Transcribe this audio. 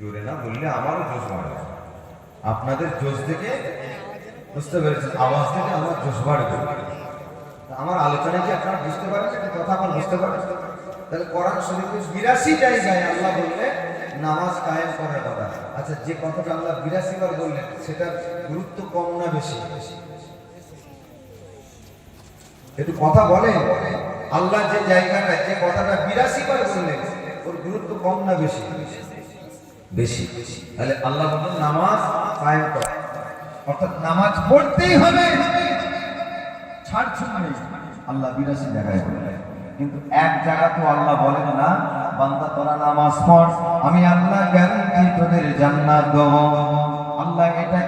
জোরে না বললে আমারও জোশ বাড়ে। আপনাদের জোশ থেকে বুঝতে পেরেছেন, আওয়াজ থেকে আমার জোশ বাড়বে। আমার আলোচনায় কি আপনারা বুঝতে পারেন কথা আমার বুঝতে পারেন? তাহলে কোরআন শরীফের বিরাশি জায়গায় আল্লাহ বললেন, নামাজ কায়েম করার কথা। আচ্ছা যে কথাটা আল্লাহ বিরাশি বার বললেন, সেটার গুরুত্ব কম না বেশি? একটু কথা বলে আল্লাহ যে জায়গাটা, যে কথাটা বিরাশি বার বললেন, ওর গুরুত্ব কম না বেশি? বেশি। তাহলে আল্লাহ বললেন, নামাজ করে। অর্থাৎ নামাজ পড়তেই হবে। ছাড় নেই। আল্লাহ বিরাশি জায়গায় বলে কিন্তু এক জায়গা তো আল্লাহ বলেন না, বান্দা, তোরা নামাজ পড়। আমি আল্লাহ গ্যারান্টি তোদের জান্নাত দেব। আল্লাহ এটা